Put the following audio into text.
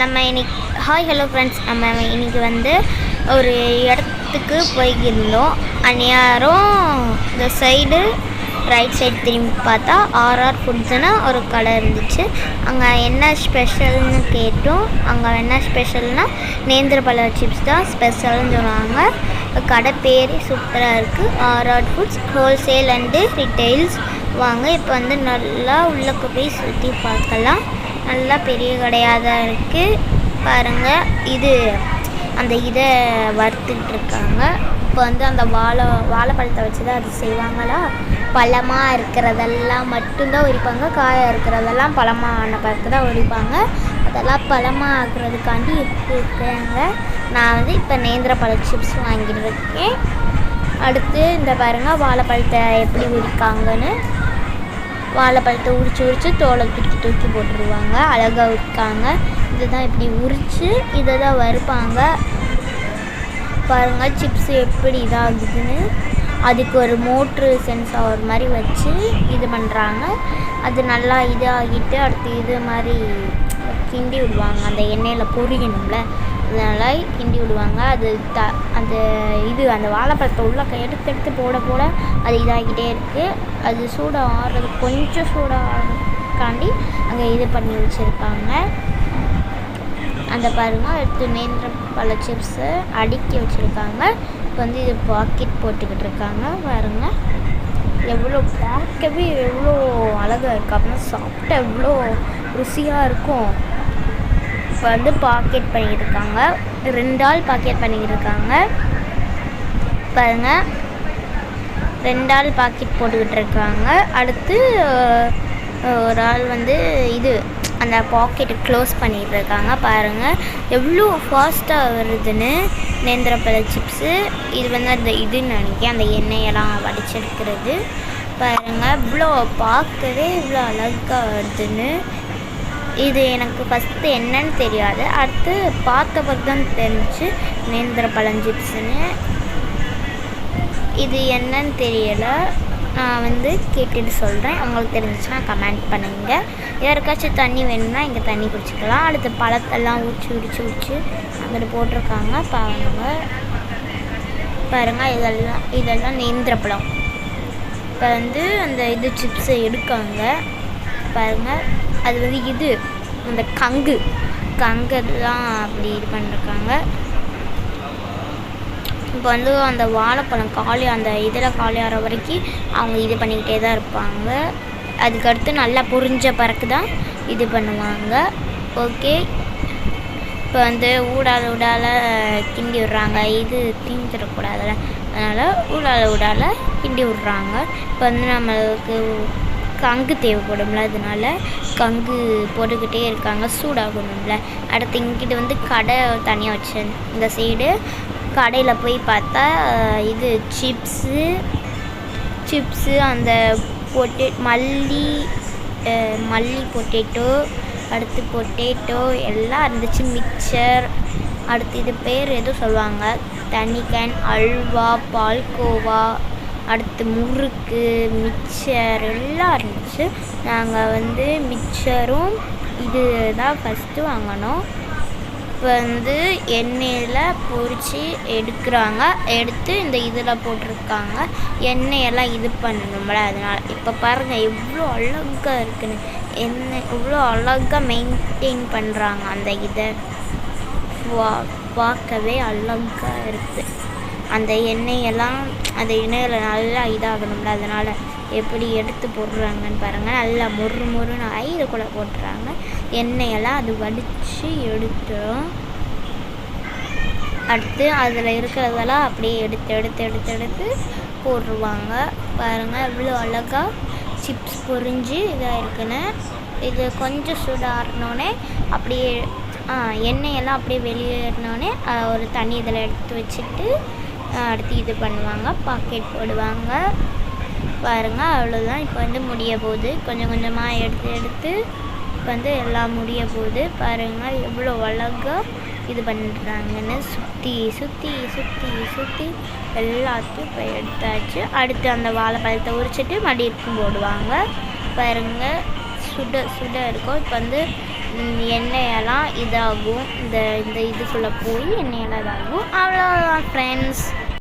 நம்ம இன்னைக்கு hi hello friends நம்ம இன்னைக்கு வந்து ஒரு இடத்துக்கு போய்க்கிருந்தோம். அந்நேரம் இந்த சைடு ரைட் சைடு திரும்பி பார்த்தா ஆர்ஆர் ஃபுட்ஸ்னு ஒரு கடை இருந்துச்சு. அங்கே என்ன ஸ்பெஷல்னு கேட்டோம். அங்கே என்ன ஸ்பெஷல்னால் நேந்திரப்பழ சிப்ஸ் தான் ஸ்பெஷல்னு சொன்னாங்க. கடை பேரே சூப்பராக இருக்குது R R foods wholesale and retails வாங்க இப்போ வந்து நல்லா உள்ளே போய் சுற்றி பார்க்கலாம். நல்லா பெரிய கடையாக தான் இருக்குது பாருங்கள் இது அந்த இதை வறுத்துக்கிட்டு இருக்காங்க. இப்போ வந்து அந்த வாழை வாழைப்பழத்தை வச்சு தான் அது செய்வாங்களா? பழமாக இருக்கிறதெல்லாம் மட்டும்தான் உரிப்பாங்க. காயாக இருக்கிறதெல்லாம் பழமாக ஆன பிறகு தான் உரிப்பாங்க. அதெல்லாம் பழமாக ஆக்குறதுக்காண்டி இருக்காங்க. நான் வந்து இப்போ நேந்திர பழ சிப்ஸ் வாங்கிட்டு இருக்கேன். அடுத்து இந்த பாருங்கள் வாழைப்பழத்தை எப்படி உரிக்காங்கன்னு. வாழைப்பழத்தை உரித்து உரித்து தோலை தூக்கி தூக்கி போட்டுருவாங்க. அழகாக விற்காங்க இதுதான் இப்படி உரித்து இதை தான் வறுப்பாங்க. பாருங்கள் சிப்ஸ் எப்படி இதாகுதுன்னு. அதுக்கு ஒரு மோட்ரு சென்சார் மாதிரி வச்சு இது பண்ணுறாங்க அது நல்லா இதாகிட்டு அடுத்து இது மாதிரி கிண்டி விடுவாங்க. அந்த எண்ணெயில் பொரியணும்ல அதனால் கிண்டி விடுவாங்க. அது த அந்த இது அந்த வாழைப்பழத்தை உள்ளே எடுத்து எடுத்து போட போட அது இதாகிட்டே இருக்குது அது சூடாக ஆடுறது கொஞ்சம் சூடாகாண்டி அங்கே இது பண்ணி வச்சுருக்காங்க அந்த பாருங்கள் எடுத்து நேந்திர பழ சிப்ஸை அடுக்கி வச்சுருக்காங்க. இப்போ வந்து இது பாக்கெட் போட்டுக்கிட்டு இருக்காங்க. பாருங்க. எவ்வளோ பார்க்கவே எவ்வளோ அழகாக இருக்குது அப்படின்னா சாப்பிட்டா எவ்வளோ ருசியாக இருக்கும். இப்போ வந்து பாக்கெட் பண்ணிக்கிட்டு இருக்காங்க ரெண்டு ஆள் பாக்கெட் பண்ணிக்கிட்டு இருக்காங்க பாருங்க. ரெண்டு ஆள் பாக்கெட் போட்டுக்கிட்டு இருக்காங்க. அடுத்து ஒரு ஆள் வந்து இது அந்த பாக்கெட்டை க்ளோஸ் பண்ணிகிட்டு இருக்காங்க பாருங்கள் எவ்வளோ ஃபாஸ்ட்டாக வருதுன்னு. நேந்திரப்பழ சிப்ஸு இது வந்து அந்த இதுன்னு நினைக்கிறேன். அந்த எண்ணெயெல்லாம் வடிச்செடுக்கிறது பாருங்கள் இவ்வளோ பார்க்கவே இவ்வளோ அழகாக வருதுன்னு. இது எனக்கு ஃபஸ்ட்டு என்னன்னு தெரியாது. அடுத்து பார்த்த பிறகு தான் தெரிஞ்சுச்சு நேந்திர பழம் சிப்ஸுன்னு இது என்னன்னு தெரியலை. நான் வந்து கேட்டுட்டு சொல்கிறேன் உங்களுக்கு தெரிஞ்சுச்சுன்னா கமெண்ட் பண்ணுங்கள் யாருக்காச்சும் தண்ணி வேணும்னா இங்கே தண்ணி குடிச்சிக்கலாம். அடுத்து பழத்தெல்லாம் உரிச்சு உடிச்சு உரிச்சு அங்கிட்டு போட்டிருக்காங்க. பாருங்க பாருங்கள் இதெல்லாம் இதெல்லாம் நேந்திர பழம் இப்போ வந்து அந்த இது சிப்ஸை எடுக்காங்க. பாருங்கள் அது வந்து இது அந்த கங்கு. கங்கெல்லாம் அப்படி இது பண்ணிருக்காங்க. இப்போ வந்து அந்த வாழைப்பழம் காலி அந்த இதில் காலி ஆகிற வரைக்கும் அவங்க இது பண்ணிக்கிட்டே தான் இருப்பாங்க. அதுக்கடுத்து நல்லா புரிஞ்ச பிறகு தான் இது பண்ணுவாங்க. ஓகே. இப்போ வந்து ஊடால ஊடால கிண்டி விடுறாங்க. இது தீந்துடக்கூடாதுல அதனால் ஊடால ஊடால கிண்டி விட்றாங்க. இப்போ வந்து நம்மளுக்கு கங்கு தேவைப்படும்ல அதனால கங்கு போட்டுக்கிட்டே இருக்காங்க சூடாகணும்ல. அடுத்து இங்கிட்டு வந்து கடை தனியாக வச்சு இந்த சைடு கடையில் போய் பார்த்தா இது சிப்ஸு சிப்ஸு அந்த பொட்டே மல்லி மல்லி பொட்டேட்டோ அடுத்து பொட்டேட்டோ எல்லாம் இருந்துச்சு மிக்சர். அடுத்து இது பேர் எதுவும் சொல்லுவாங்க தண்ணி கேன் அல்வா பால்கோவா. அடுத்து முறுக்கு மிக்சர் எல்லாம் இருந்துச்சு. நாங்கள் வந்து மிக்சரும் இது தான் ஃபஸ்ட்டு வாங்கினோம் இப்போ வந்து எண்ணெயில் பொரித்து எடுக்கிறாங்க. எடுத்து இந்த இதில் போட்டிருக்காங்க. எண்ணெயெல்லாம் இது பண்ணணும்ல அதனால் இப்போ பாருங்கள் எவ்வளோ அழகாக இருக்குன்னு. எண்ணெய் எவ்வளோ அழகாக மெயின்டைன் பண்ணுறாங்க அந்த இதை. வா பார்க்கவே அழகாக இருக்குது அந்த எண்ணெயெல்லாம் அந்த எண்ணெயில் நல்லா இதாகணும்ல அதனால் எப்படி எடுத்து போடுறாங்கன்னு பாருங்கள் நல்லா மொறு மொறுன்னு ஆகி இது போட்டுறாங்க. எண்ணெயெல்லாம் அது வடித்து எடுத்துடும் அடுத்து அதில் இருக்கிறதெல்லாம் அப்படியே எடுத்து எடுத்து எடுத்து எடுத்து போடுவாங்க பாருங்கள் இவ்வளோ அழகாக சிப்ஸ் பொரிஞ்சு இதாக இருக்குன்னு. இது கொஞ்சம் சூடாறினோடனே அப்படியே எண்ணெயெல்லாம் அப்படியே வெளியேறினோடனே ஒரு தண்ணி இதில் எடுத்து வச்சுட்டு அடுத்து இது பண்ணுவாங்க பாக்கெட் போடுவாங்க. பாருங்கள் அவ்வளோதான் இப்போ வந்து முடிய போகுது. கொஞ்சம் கொஞ்சமாக எடுத்து எடுத்து இப்போ வந்து எல்லாம் முடிய போகுது. பாருங்கள் எவ்வளோ அழகாக இது பண்ணுறாங்கன்னு சுற்றி சுற்றி சுற்றி சுற்றி எல்லாத்தையும் இப்போ எடுத்தாச்சு. அடுத்து அந்த வாழைப்பழத்தை உரிச்சிட்டு மடியிருக்கும் போடுவாங்க. பாருங்கள் சுட சுட இருக்கும். இப்போ வந்து எண்ணெயெல்லாம் இதாகும். இந்த இந்த இதுக்குள்ளே போய் எண்ணெயெல்லாம் இதாகும். அவ்வளோதான் ஃப்ரெண்ட்ஸ்